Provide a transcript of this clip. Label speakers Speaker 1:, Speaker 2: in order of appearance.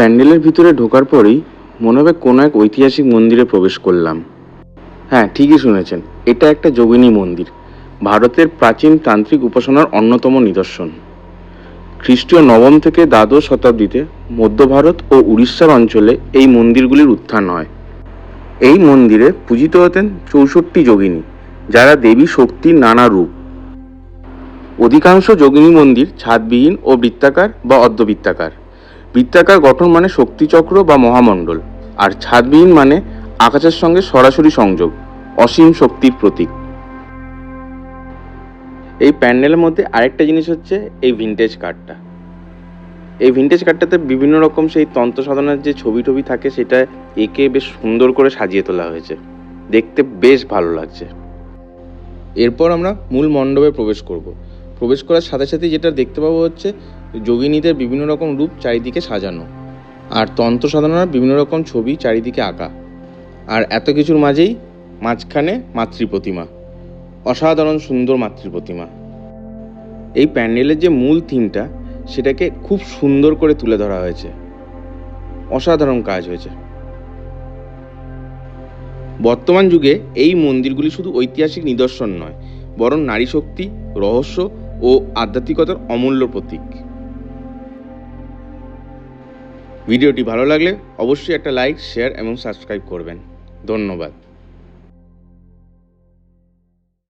Speaker 1: প্যান্ডেলের ভিতরে ঢোকার পরেই মনে হবে কোনো এক ঐতিহাসিক মন্দিরে প্রবেশ করলাম। হ্যাঁ ঠিকই শুনেছেন, এটা একটা যোগিনী মন্দির, ভারতের প্রাচীন তান্ত্রিক উপাসনার অন্যতম নিদর্শন। খ্রিস্টীয় নবম থেকে দ্বাদশ শতাব্দীতে মধ্য ভারত ও উড়িষ্যার অঞ্চলে এই মন্দিরগুলির উত্থান হয়। এই মন্দিরে পূজিত হতেন চৌষট্টি যোগিনী, যারা দেবী শক্তির নানা রূপ। অধিকাংশ যোগিনী মন্দির ছাদবিহীন ও বৃত্তাকার বা অর্ধবৃত্তাকার বৃত্তাকার গঠন মানে শক্তিচক্র বা মহামণ্ডল, আর ছাদবিহীন মানে আকাশের সঙ্গে সরাসরি সংযোগ, অসীম শক্তির প্রতীক। এই প্যান্ডেলের মধ্যে আরেকটা জিনিস হচ্ছে এই ভিনটেজ কার্ডটা এই ভিনটেজ কার্ডটাতে বিভিন্ন রকম সেই তন্ত্র সাধনার যে ছবি টবি থাকে, সেটা একে বেশ সুন্দর করে সাজিয়ে তোলা হয়েছে। দেখতে বেশ ভালো লাগছে। এরপর আমরা মূল মণ্ডপে প্রবেশ করব। প্রবেশ করার সাথে সাথে যেটা দেখতে পাবো হচ্ছে যোগিনীদের বিভিন্ন রকম রূপ চারিদিকে সাজানো আর তন্ত্র সাধনার বিভিন্ন রকম ছবি চারিদিকে আঁকা। আর এত কিছুর মাঝেই মাঝখানে মাতৃ প্রতিমা, অসাধারণ সুন্দর মাতৃ প্রতিমা। এই প্যান্ডেলের যে মূল থিমটা, সেটাকে খুব সুন্দর করে তুলে ধরা হয়েছে। অসাধারণ কাজ হয়েছে। বর্তমান যুগে এই মন্দিরগুলি শুধু ঐতিহাসিক নিদর্শন নয়, বরং নারী শক্তি রহস্য ও আধ্যাত্মিকতার অমূল্য প্রতীক। ভিডিওটি ভালো লাগলে অবশ্যই একটা লাইক, শেয়ার এবং সাবস্ক্রাইব করবেন। ধন্যবাদ।